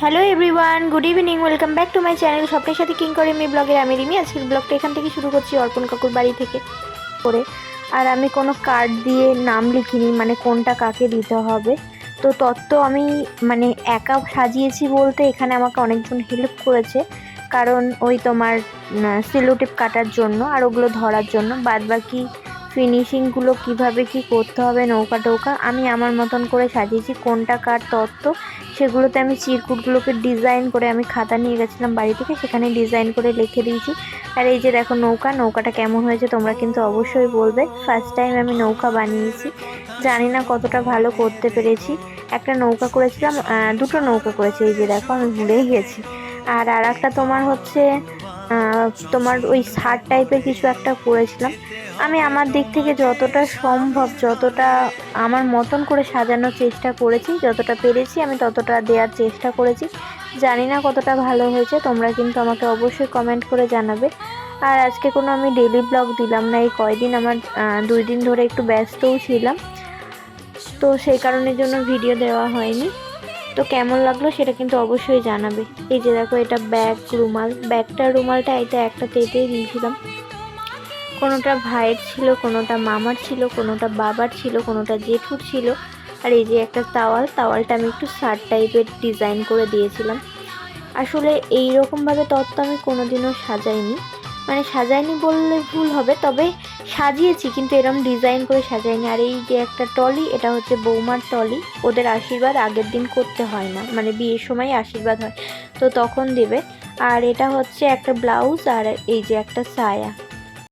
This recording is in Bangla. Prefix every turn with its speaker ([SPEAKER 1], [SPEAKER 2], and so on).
[SPEAKER 1] Hello everyone good evening welcome back to my channel স্বপ্নের সাথে কিং করে মি ব্লগের আমি রিমি। আজকের ব্লগটা এখান থেকে শুরু করছি অর্পণ কাকুর বাড়ি থেকে করে। আর আমি কোনো কার্ড দিয়ে নাম লিখিনি মানে কোনটা কাকে দিতে হবে। তো তত্ত্ব আমি মানে একা সাজিয়েছি বলতে এখানে আমাকে অনেকজন হেল্প করেছে। কারণ ওই তোমার সিলোটিপ কাটার জন্য আর ওগুলো ধরার জন্য। বাদ বাকি ফিনিশিংগুলো কীভাবে কি করতে হবে, নৌকা টৌকা, আমি আমার মতন করে সাজিয়েছি। কোনটা কার তত্ত্ব, সেগুলোতে আমি চিরকুটগুলোকে ডিজাইন করে আমি খাতা নিয়ে গেছিলাম বাড়ি থেকে, সেখানে ডিজাইন করে লিখে দিয়েছি। আর এই যে দেখো নৌকা, নৌকাটা কেমন হয়েছে তোমরা কিন্তু অবশ্যই বলবে। ফার্স্ট টাইম আমি নৌকা বানিয়েছি। জানি না কতটা ভালো করতে পেরেছি। একটা নৌকা করেছিলাম দুটো নৌকা করেছি, এই যে দেখো আমি ভুলেই গেছি। আর আর একটা তোমার হচ্ছে তোমার ওই শার্ট টাইপের কিছু একটা করেছিলাম। আমি আমার দিক থেকে যতটা সম্ভব, যতটা আমার মতন করে সাজানোর চেষ্টা করেছি, যতটা পেরেছি আমি ততটা দেওয়ার চেষ্টা করেছি। জানি না কতটা ভালো হয়েছে, তোমরা কিন্তু আমাকে অবশ্যই কমেন্ট করে জানাবে। আর আজকে কোনো আমি ডেলি ব্লগ দিলাম না, এই কয়দিন আমার দুই দিন ধরে একটু ব্যস্তও ছিলাম। তো সেই কারণের জন্য ভিডিও দেওয়া হয়নি। তো কেমন লাগল সেটা কিন্তু অবশ্যই জানাবে। এই যে দেখো, এটা ব্যাগ, রুমাল। ব্যাগটা, রুমালটা এটা একটা তেতেই দিয়েছিলাম কোনোটা ভাইয়ের ছিল, কোনোটা মামার ছিল, কোনোটা বাবার ছিল, কোনোটা জেঠুর ছিল। আর এই যে একটা তাওয়াল, তাওয়ালটা আমি একটু শার্ট টাইপের ডিজাইন করে দিয়েছিলাম। আসলে এই রকমভাবে তত্ত্ব আমি কোনোদিনও সাজাইনি। মানে সাজাইনি বললে ভুল হবে, তবে সাজিয়েছি, কিন্তু এরম ডিজাইন করে সাজাইনি। আর এই যে একটা টলি এটা হচ্ছে বৌমার টলি ওদের আশীর্বাদ আগের দিন করতে হয় না। মানে বিয়ের সময় আশীর্বাদ হয়। তো তখন দেবে। আর এটা হচ্ছে একটা ব্লাউজ আর এই যে একটা সায়া